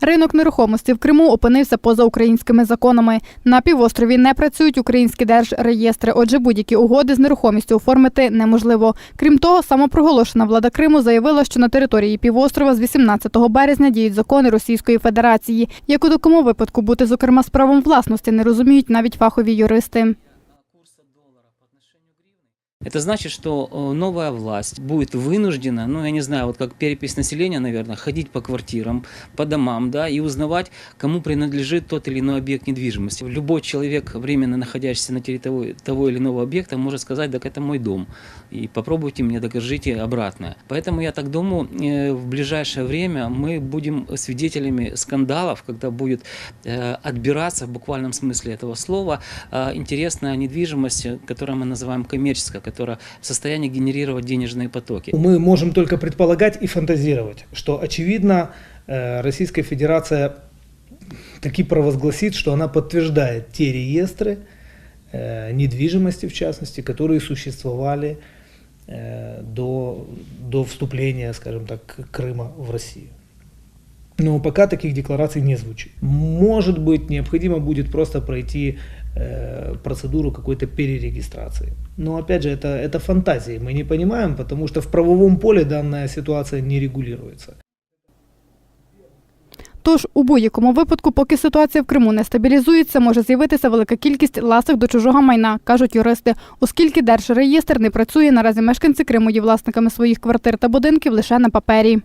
Ринок нерухомості в Криму опинився поза українськими законами. На півострові не працюють українські держреєстри, отже, будь-які угоди з нерухомістю оформити неможливо. Крім того, самопроголошена влада Криму заявила, що на території півострова з 18 березня діють закони Російської Федерації. Як у такому випадку бути, зокрема, з правом власності не розуміють навіть фахові юристи. Это значит, что э, новая власть будет вынуждена, ну, я не знаю, вот как перепись населения, наверное, ходить по квартирам, по домам, да, и узнавать, кому принадлежит тот или иной объект недвижимости. Любой человек, временно находящийся на территории того или иного объекта, может сказать, так это мой дом, и попробуйте мне докажите обратное. Поэтому я так думаю, э, в ближайшее время мы будем свидетелями скандалов, когда будет э, отбираться в буквальном смысле этого слова интересная недвижимость, которую мы называем коммерческая, которая в состоянии генерировать денежные потоки. Мы можем только предполагать и фантазировать, что, очевидно, э, Российская Федерация таки провозгласит, что она подтверждает те реестры э, недвижимости, в частности, которые существовали э, до, до вступления, скажем так, Крыма в Россию. Но пока таких деклараций не звучит. Может быть, необходимо будет просто пройти э, процедуру какой-то перерегистрации. Но опять же, это, это фантазии, мы не понимаем, потому что в правовом поле данная ситуация не регулируется. Тож у будь-якому випадку, поки ситуація в Криму не стабілізується, може з'явитися велика кількість ласок до чужого майна, кажуть юристи. Оскільки держреєстр не працює, наразі мешканці Криму є власниками своїх квартир та будинків лише на папері.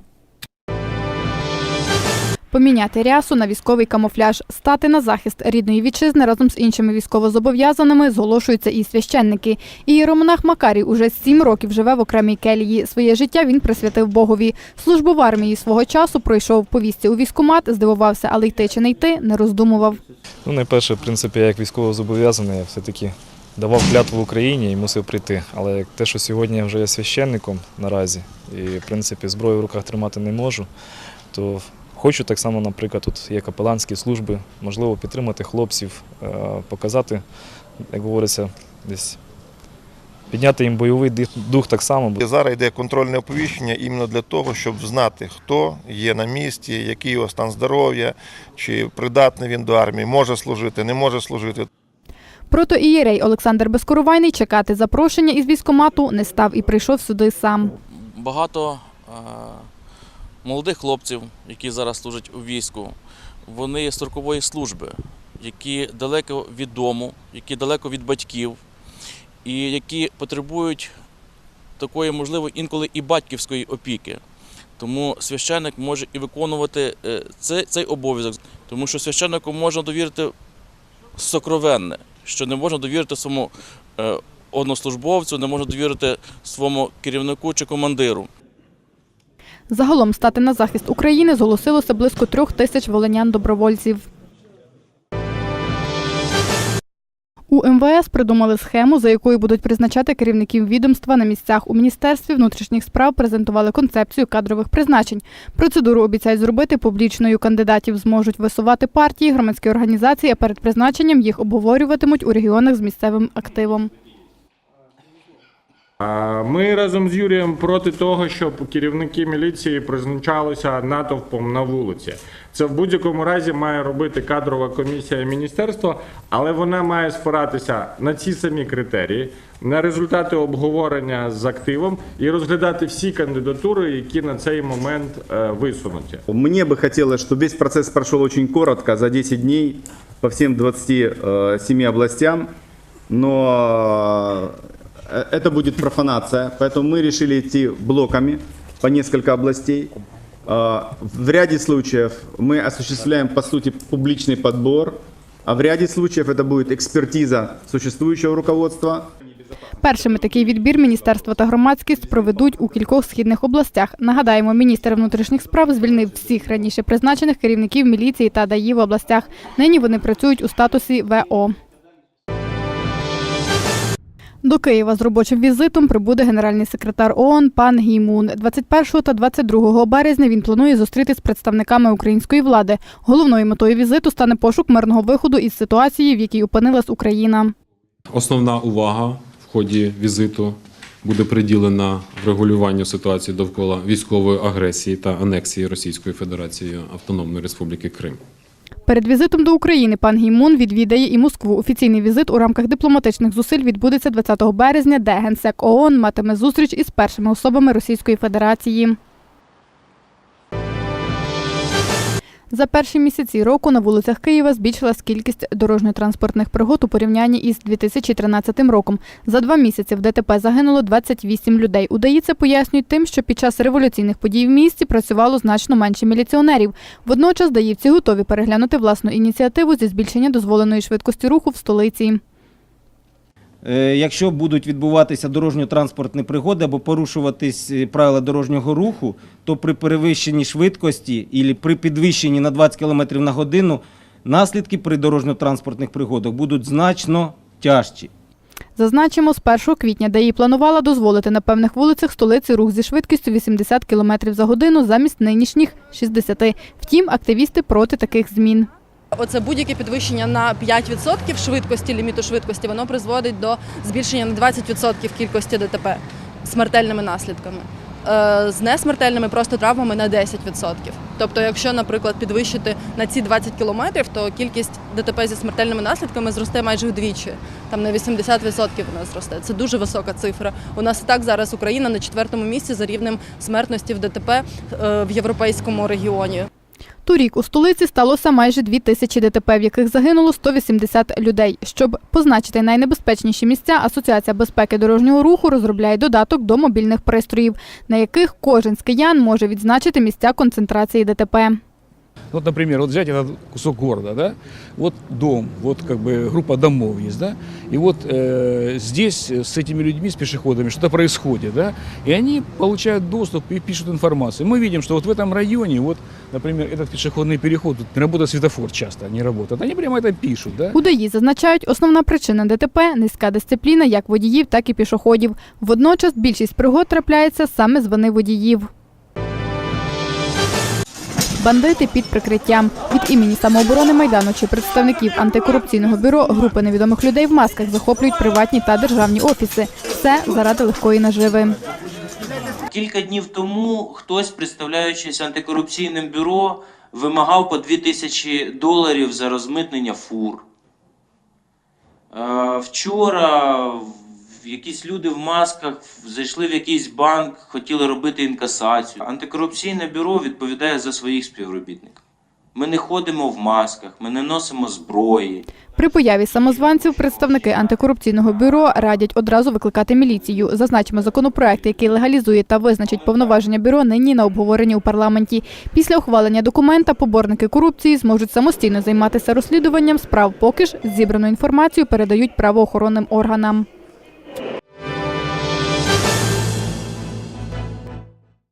Поміняти рясу на військовий камуфляж, стати на захист рідної вітчизни разом з іншими військовозобов'язаними зголошуються і священники. Ієромонах Макарій уже сім років живе в окремій келії. Своє життя він присвятив Богові. Службу в армії свого часу пройшов по вісті у військкомат, здивувався, але йти чи не йти не роздумував. Ну, найперше, в принципі, я як військовозобов'язаний, я все-таки давав клятву Україні і мусив прийти. Але як те, що сьогодні я вже є священником наразі, і в принципі зброю в руках тримати не можу, то хочу так само, наприклад, тут є капеланські служби, можливо, підтримати хлопців, е, показати, як говориться, десь підняти їм бойовий дух так само. Зараз йде контрольне оповіщення іменно для того, щоб знати, хто є на місці, який його стан здоров'я, чи придатний він до армії, може служити, не може служити. Протоієрей Олександр Безкоровайний чекати запрошення із військкомату не став і прийшов сюди сам. багато е, молодих хлопців, які зараз служать у війську, вони є строкової служби, які далеко від дому, які далеко від батьків, і які потребують такої, можливо, інколи і батьківської опіки. Тому священник може і виконувати е, цей, цей обов'язок, тому що священнику можна довірити сокровенне, що не можна довірити своєму е, однослужбовцю, не можна довірити своєму керівнику чи командиру. Загалом стати на захист України зголосилося близько трьох тисяч волинян-добровольців. У МВС придумали схему, за якою будуть призначати керівників відомства на місцях. У міністерстві внутрішніх справ презентували концепцію кадрових призначень. Процедуру обіцяють зробити публічною. Кандидатів зможуть висувати партії, громадські організації, а перед призначенням їх обговорюватимуть у регіонах з місцевим активом. А Ми разом з Юрієм проти того, щоб керівники міліції призначалися натовпом на вулиці. Це в будь-якому разі має робити кадрова комісія міністерства, але вона має спиратися на ці самі критерії, на результати обговорення з активом і розглядати всі кандидатури, які на цей момент е, висунуті. Мне бы хотелось, чтобы весь процесс прошел очень коротко, за 10 дней, по всем 27 областям, но э, это будет профанация, поэтому мы решили идти блоками по несколько областей. Э, В ряде случаев мы осуществляем, по сути, публичный подбор, а в ряде случаев это будет экспертиза существующего руководства, Першими такий відбір міністерство та громадськість проведуть у кількох східних областях. Нагадаємо, міністр внутрішніх справ звільнив всіх раніше призначених керівників міліції та ДАІ в областях. Нині вони працюють у статусі ВО. До Києва з робочим візитом прибуде генеральний секретар ООН пан Гі Мун. 21 та 22 березня він планує зустрітись з представниками української влади. Головною метою візиту стане пошук мирного виходу із ситуації, в якій опинилась Україна. Основна увага в ході візиту буде приділена врегулюванню ситуації довкола військової агресії та анексії Російської Федерації Автономної Республіки Крим. Перед візитом до України пан Гімун відвідає і Москву. Офіційний візит у рамках дипломатичних зусиль відбудеться 20 березня, де генсек ООН матиме зустріч із першими особами Російської Федерації. За перші місяці року на вулицях Києва збільшилась кількість дорожньо-транспортних пригод у порівнянні із 2013 роком. За два місяці в ДТП загинуло 28 людей. Удається пояснюють тим, що під час революційних подій в місті працювало значно менше міліціонерів. Водночас даївці готові переглянути власну ініціативу зі збільшення дозволеної швидкості руху в столиці. Е, Якщо будуть відбуватися дорожньо-транспортні пригоди або порушуватись е, правила дорожнього руху, то при перевищенні швидкості і при підвищенні на 20 км на годину наслідки при дорожньо-транспортних пригодах будуть значно тяжчі. Зазначимо, з 1 квітня ДАІ планувала дозволити на певних вулицях столиці рух зі швидкістю 80 км за годину замість нинішніх 60. Втім, активісти проти таких змін. Оце будь-яке підвищення на 5% швидкості, ліміту швидкості, воно призводить до збільшення на 20% кількості ДТП смертельними наслідками. Е, З несмертельними просто травмами на 10%. Тобто, якщо, наприклад, підвищити на ці 20 кілометрів, то кількість ДТП зі смертельними наслідками зросте майже вдвічі. Там на 80% вона зросте. Це дуже висока цифра. У нас так зараз Україна на четвертому місці за рівнем смертності в ДТП е, в європейському регіоні. Торік у столиці сталося майже 2 тисячі ДТП, в яких загинуло 180 людей. Щоб позначити найнебезпечніші місця, Асоціація безпеки дорожнього руху розробляє додаток до мобільних пристроїв, на яких кожен з киян може відзначити місця концентрації ДТП. Вот, например, вот взять этот кусок города, да, вот дом, вот как бы группа домов есть, да, и вот э, здесь с этими людьми, с пешеходами что-то происходит, да, и они получают доступ и пишут информацию. Мы видим, что вот в этом районе, вот, например, этот пешеходный переход, тут не работает светофор часто, не работает, они прямо это пишут, да. У ДАІ зазначають, основна причина ДТП – низька дисципліна як водіїв, так і пішоходів. Водночас більшість пригод трапляється саме з вини водіїв. Бандити під прикриттям. Від імені самооборони Майдану чи представників антикорупційного бюро групи невідомих людей в масках захоплюють приватні та державні офіси. Все заради легкої наживи. Кілька днів тому хтось, представляючись антикорупційним бюро, вимагав по 2 тисячі доларів за розмитнення фур. Е, Вчора якісь люди в масках зайшли в якийсь банк, хотіли робити інкасацію. Антикорупційне бюро відповідає за своїх співробітників. Ми не ходимо в масках, ми не носимо зброї. При появі самозванців представники антикорупційного бюро радять одразу викликати міліцію. Зазначимо, законопроект, який легалізує та визначить повноваження бюро, нині на обговоренні у парламенті. Після ухвалення документа поборники корупції зможуть самостійно займатися розслідуванням справ, поки ж зібрану інформацію передають правоохоронним органам.